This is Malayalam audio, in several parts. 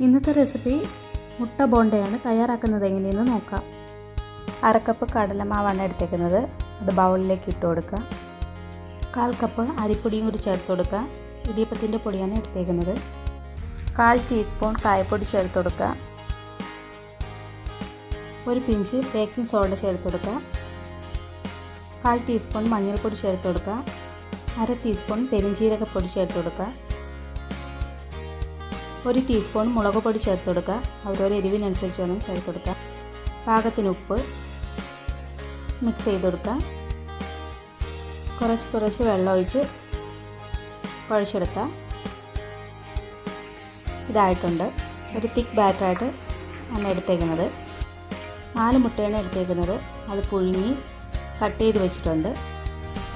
ഇന്നത്തെ റെസിപ്പി മുട്ട ബോണ്ടയാണ്. തയ്യാറാക്കുന്നത് എങ്ങനെയെന്ന് നോക്കാം. അരക്കപ്പ് കടലമാവാണ് എടുത്തേക്കുന്നത്. അത് ബൗളിലേക്ക് ഇട്ട് കൊടുക്കുക. കാൽ കപ്പ് അരിപ്പൊടിയും കൂടി ചേർത്ത് കൊടുക്കുക. ഇടിയപ്പത്തിന്റെ പൊടിയാണ് എടുത്തേക്കുന്നത്. കാൽ ടീസ്പൂൺ കായപ്പൊടി ചേർത്ത് കൊടുക്കുക. ഒരു പിഞ്ച് ബേക്കിംഗ് സോഡ ചേർത്ത് കൊടുക്കുക. കാൽ ടീസ്പൂൺ മഞ്ഞൾപ്പൊടി ചേർത്ത് കൊടുക്കുക. അര ടീസ്പൂൺ പെരിഞ്ജീരകപ്പൊടി ചേർത്ത് കൊടുക്കുക. ഒരു ടീസ്പൂൺ മുളക് പൊടി ചേർത്ത് കൊടുക്കുക. അവരവരെ എരിവിനനുസരിച്ച് വേണം ചേർത്ത് കൊടുക്കുക. പാകത്തിന് ഉപ്പ് മിക്സ് ചെയ്ത് കൊടുക്കുക. കുറച്ച് കുറച്ച് വെള്ളം ഒഴിച്ച് കുഴച്ചെടുക്കുക. ഇതായിട്ടുണ്ട്. ഒരു തിക്ക് ബാറ്ററായിട്ട് ആണ് എടുത്തേക്കുന്നത്. നാല് മുട്ടയാണ് എടുത്തേക്കുന്നത്. അത് പുഴുങ്ങി കട്ട് ചെയ്ത് വെച്ചിട്ടുണ്ട്.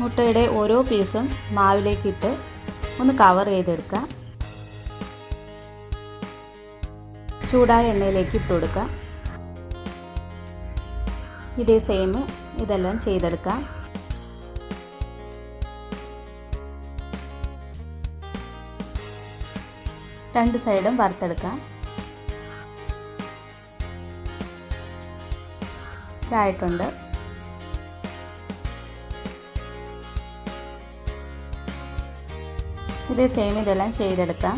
മുട്ടയുടെ ഓരോ പീസും മാവിലേക്കിട്ട് ഒന്ന് കവർ ചെയ്തെടുക്കുക. ചൂടായ എണ്ണയിലേക്ക് ഇട്ട് കൊടുക്കാം ഇതേ സെയിം ഇതെല്ലാം ചെയ്തെടുക്കാം രണ്ട് സൈഡും വറുത്തെടുക്കാം ഇതായിട്ടുണ്ട്. ഇതേ സെയിം ഇതെല്ലാം ചെയ്തെടുക്കാം.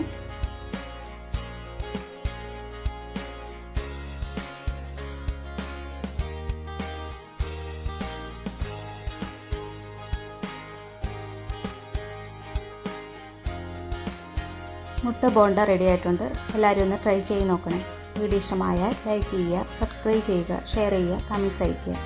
മുട്ട ബോണ്ട റെഡി ആയിട്ടുണ്ട്. എല്ലാവരും ഒന്ന് ട്രൈ ചെയ്ത് നോക്കണേ. വീഡിയോ ഇഷ്ടമായാൽ ലൈക്ക് ചെയ്യുക സബ്സ്ക്രൈബ് ചെയ്യുക ഷെയർ ചെയ്യുക കമൻസ് അയയ്ക്കുക.